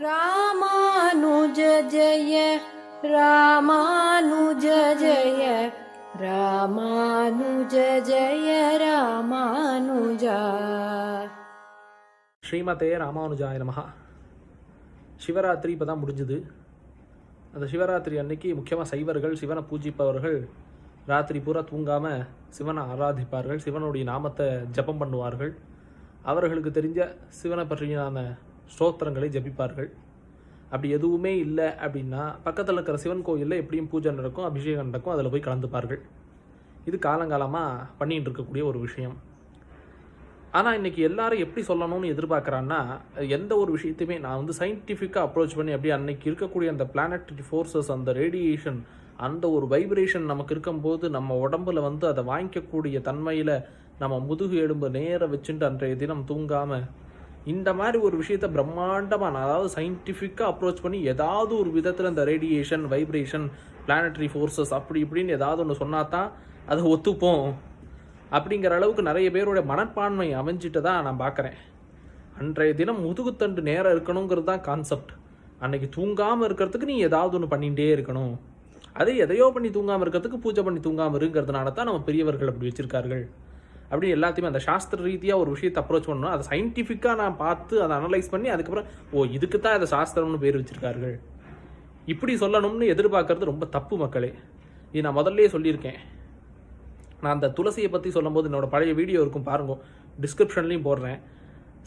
ராமானுஜ ஜெய ராமானுஜ ஜய ராமானுஜ ஜெய ராமானுஜா. ஸ்ரீமதே ராமானுஜாய நமஹா. சிவராத்திரி இப்போ தான் முடிஞ்சுது. அந்த சிவராத்திரி அன்னைக்கு முக்கியமாக சைவர்கள் சிவனை பூஜிப்பவர்கள் ராத்திரி பூரா தூங்காமல் சிவனை ஆராதிப்பார்கள் சிவனுடைய நாமத்தை ஜெபம் பண்ணுவார்கள். அவர்களுக்கு தெரிஞ்ச சிவனை பற்றியான ஸ்தோத்திரங்களை ஜபிப்பார்கள். அப்படி எதுவுமே இல்லை அப்படின்னா பக்கத்தில் இருக்கிற சிவன் கோயிலில் எப்படியும் பூஜை நடக்கும் அபிஷேகம் நடக்கும் அதில் போய் கலந்துப்பார்கள். இது காலங்காலமாக பண்ணிகிட்டு இருக்கக்கூடிய ஒரு விஷயம். ஆனால் இன்னைக்கு எல்லாரும் எப்படி சொல்லணும்னு எதிர்பார்க்குறான்னா எந்த ஒரு விஷயத்தையுமே நான் வந்து சயின்டிஃபிக்காக அப்ரோச் பண்ணி அப்படி அன்னைக்கு இருக்கக்கூடிய அந்த பிளானட்டரி ஃபோர்ஸஸ் அந்த ரேடியேஷன் அந்த ஒரு வைப்ரேஷன் நமக்கு இருக்கும்போது நம்ம உடம்புல வந்து அதை வாங்கிக்கக்கூடிய தன்மையில் நம்ம முதுகு எலும்பு நேர வச்சுட்டு அன்றைய தினம் தூங்காமல் இந்த மாதிரி ஒரு விஷயத்த பிரம்மாண்டமாக நான் அதாவது சயின்டிஃபிக்காக அப்ரோச் பண்ணி ஏதாவது ஒரு விதத்தில் இந்த ரேடியேஷன் வைப்ரேஷன் பிளானட்டரி ஃபோர்ஸஸ் அப்படி இப்படின்னு ஏதாவது ஒன்று சொன்னா தான் அதை ஒத்துப்போம். அப்படிங்கிற அளவுக்கு நிறைய பேரோட மனப்பான்மை அமைஞ்சிட்டு தான் நான் பார்க்குறேன். அன்றைய தினம் முதுகுத்தண்டு நேரம் இருக்கணுங்கிறது தான் கான்செப்ட் அன்னைக்கு தூங்காமல் இருக்கிறதுக்கு நீ ஏதாவது ஒன்று பண்ணிகிட்டே இருக்கணும். அதே எதையோ பண்ணி தூங்காமல் இருக்கிறதுக்கு பூஜை பண்ணி தூங்காமல் இருக்கிறதுனால தான் நம்ம பெரியவர்கள் அப்படி வச்சுருக்கார்கள். அப்படி எல்லாத்தையுமே அந்த சாஸ்திர ரீதியாக ஒரு விஷயத்தை அப்ரோச் பண்ணணும். அதை சயின்டிஃபிக்காக நான் பார்த்து அதை அனலைஸ் பண்ணி அதுக்கப்புறம் ஓ இதுக்கு தான் அதை சாஸ்திரம்னு பேர் வச்சிருக்கார்கள். இப்படி சொல்லணும்னு எதிர்பார்க்கறது ரொம்ப தப்பு மக்களே. இது நான் முதல்லயே சொல்லியிருக்கேன். நான் அந்த துளசியை பற்றி சொல்லும்போது என்னோட பழைய வீடியோ இருக்கும் பாருங்க. டிஸ்கிரிப்ஷன்லேயும் போடுறேன்.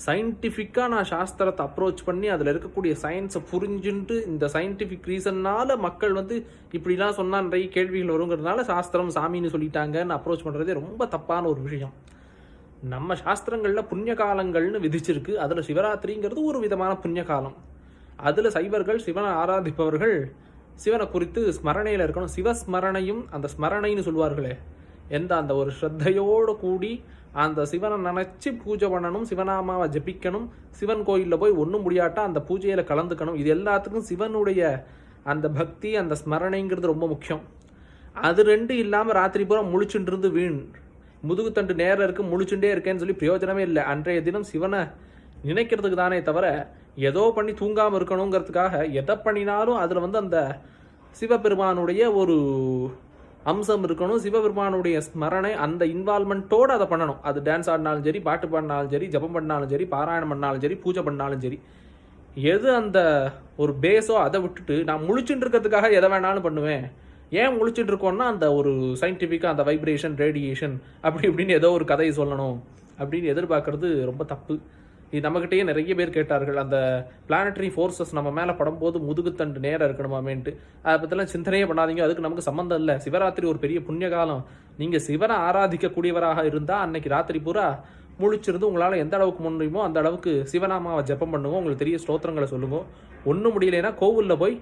சயின்டிஃபிக்காக நான் சாஸ்திரத்தை அப்ரோச் பண்ணி அதில் இருக்கக்கூடிய சயின்ஸை புரிஞ்சுட்டு இந்த சயின்டிஃபிக் ரீசன்னால மக்கள் வந்து இப்படிலாம் சொன்னால் நிறைய கேள்விகள் வருங்கிறதுனால சாஸ்திரம் சாமின்னு சொல்லிட்டாங்கன்னு அப்ரோச் பண்ணுறதே ரொம்ப தப்பான ஒரு விஷயம். நம்ம சாஸ்திரங்களில் புண்ணிய காலங்கள்னு விதிச்சிருக்கு. அதில் சிவராத்திரிங்கிறது ஒரு விதமான புண்ணிய காலம். அதில் சைவர்கள் சிவனை ஆராதிப்பவர்கள் சிவனை குறித்து ஸ்மரணையில் இருக்கணும். சிவஸ்மரணையும் அந்த ஸ்மரணைன்னு சொல்லுவார்களே எந்த அந்த ஒரு ஸ்ரத்தையோடு கூடி அந்த சிவனை நினச்சி பூஜை பண்ணணும் சிவநாமாவை ஜபிக்கணும் சிவன் கோயிலில் போய் ஒன்றும் முடியாட்டா அந்த பூஜையில் கலந்துக்கணும். இது எல்லாத்துக்கும் சிவனுடைய அந்த பக்தி அந்த ஸ்மரணைங்கிறது ரொம்ப முக்கியம். அது ரெண்டு இல்லாமல் ராத்திரி பூரா முழிச்சுட்டு இருந்து வீண். முதுகுத்தண்டு நேரம் இருக்கு முழிச்சுட்டே இருக்கேன்னு சொல்லி பிரயோஜனமே இல்லை. அன்றைய தினம் சிவனை நினைக்கிறதுக்கு தானே தவிர ஏதோ பண்ணி தூங்காமல் இருக்கணுங்கிறதுக்காக எதை பண்ணினாலும் அதில் வந்து அந்த சிவபெருமானுடைய ஒரு அம்சம் இருக்கணும் சிவபெருமானுடைய ஸ்மரணை அந்த இன்வால்மெண்ட்டோடு அதை பண்ணணும். அது டான்ஸ் ஆடினாலும் சரி பாட்டு பாடினாலும் சரி ஜபம் பண்ணாலும் சரி பாராயணம் பண்ணாலும் சரி பூஜை பண்ணாலும் சரி. எது அந்த ஒரு பேஸோ அதை விட்டுட்டு நான் முழிச்சுட்டு இருக்கிறதுக்காக எதை வேணாலும் பண்ணுவேன். ஏன் முழிச்சுட்டு இருக்கோம்னா அந்த ஒரு சயின்டிஃபிக்காக அந்த வைப்ரேஷன் ரேடியேஷன் அப்படி இப்படின்னு ஏதோ ஒரு கதையை சொல்லணும். அப்படின்னு எதிர்பார்க்கறது ரொம்ப தப்பு. இது நம்மகிட்டயே நிறைய பேர் கேட்டார்கள் அந்த பிளானட்டரி ஃபோர்ஸஸ் நம்ம மேலே படும்போது முதுகுத்தண்டு நேரம் இருக்கணுமாமேன்ட்டு. அதை பற்றிலாம் சிந்தனையே பண்ணாதீங்க அதுக்கு நமக்கு சம்மந்தம் இல்லை. சிவராத்திரி ஒரு பெரிய புண்ணிய காலம். நீங்கள் சிவனை ஆராதிக்கக்கூடியவராக இருந்தால் அன்னைக்கு ராத்திரி பூரா முழிச்சிருந்து உங்களால் எந்த அளவுக்கு முடியுமோ அந்த அளவுக்கு சிவநாமாவை ஜெபம் பண்ணுங்க உங்களுக்கு தெரிய ஸ்தோத்திரங்களை சொல்லுங்க. ஒன்றும் முடியலைன்னா கோவிலில் போய்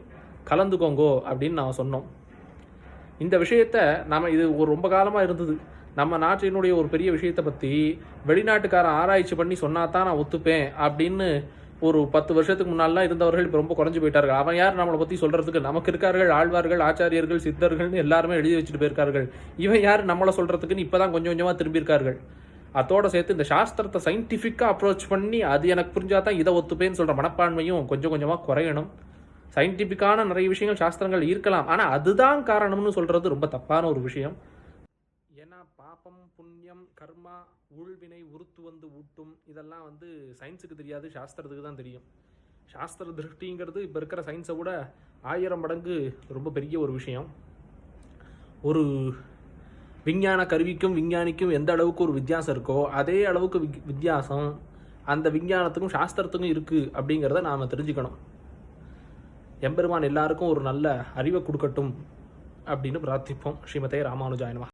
கலந்துக்கோங்கோ அப்படின்னு நான் சொன்னோம். இந்த விஷயத்த நம்ம இது ஒரு ரொம்ப காலமாக இருந்தது. நம்ம நாட்டினுடைய ஒரு பெரிய விஷயத்தை பற்றி வெளிநாட்டுக்காரன் ஆராய்ச்சி பண்ணி சொன்னா தான் நான் ஒத்துப்பேன் அப்படின்னு ஒரு பத்து வருஷத்துக்கு முன்னாலாம் இருந்தவர்கள் இப்போ ரொம்ப குறைஞ்சு போயிட்டார்கள். அவன் யார் நம்மளை பற்றி சொல்கிறதுக்கு நமக்கு இருக்கார்கள் ஆழ்வார்கள் ஆச்சாரியர்கள் சித்தர்கள்னு எல்லாருமே எழுதி வச்சுட்டு போயிருக்கார்கள். இவன் யார் நம்மளை சொல்கிறதுக்குன்னு இப்போ தான் கொஞ்சம் கொஞ்சமாக திரும்பியிருக்கார்கள். அதோட சேர்த்து இந்த சாஸ்திரத்தை சயின்டிஃபிக்காக அப்ரோச் பண்ணி அது எனக்கு புரிஞ்சாதான் தான் இதை ஒத்துப்பேன்னு சொல்கிற மனப்பான்மையும் கொஞ்சம் கொஞ்சமாக குறையணும். சயின்டிஃபிக்கான நிறைய விஷயங்கள் சாஸ்திரங்கள் இருக்கலாம். ஆனால் அதுதான் காரணம்னு சொல்கிறது ரொம்ப தப்பான ஒரு விஷயம். ஏன்னா பாப்பம் புண்ணியம் கர்மா உள்வினை உறுத்து வந்து ஊட்டும் இதெல்லாம் வந்து சயின்ஸுக்கு தெரியாது சாஸ்திரத்துக்கு தான் தெரியும். சாஸ்திர திருஷ்டிங்கிறது இப்போ இருக்கிற சயின்ஸை விட ஆயிரம் மடங்கு ரொம்ப பெரிய ஒரு விஷயம். ஒரு விஞ்ஞான கருவிக்கும் விஞ்ஞானிக்கும் எந்த அளவுக்கு ஒரு வித்தியாசம் இருக்கோ அதே அளவுக்கு விக்- வித்தியாசம் அந்த விஞ்ஞானத்துக்கும் சாஸ்திரத்துக்கும் இருக்குது அப்படிங்கிறத நாம் தெரிஞ்சுக்கணும். எம்பெருமான் எல்லாருக்கும் ஒரு நல்ல அறிவை கொடுக்கட்டும் அப்படின்னு பிரார்த்திப்போம். ஸ்ரீமதே ராமானுஜாயனமா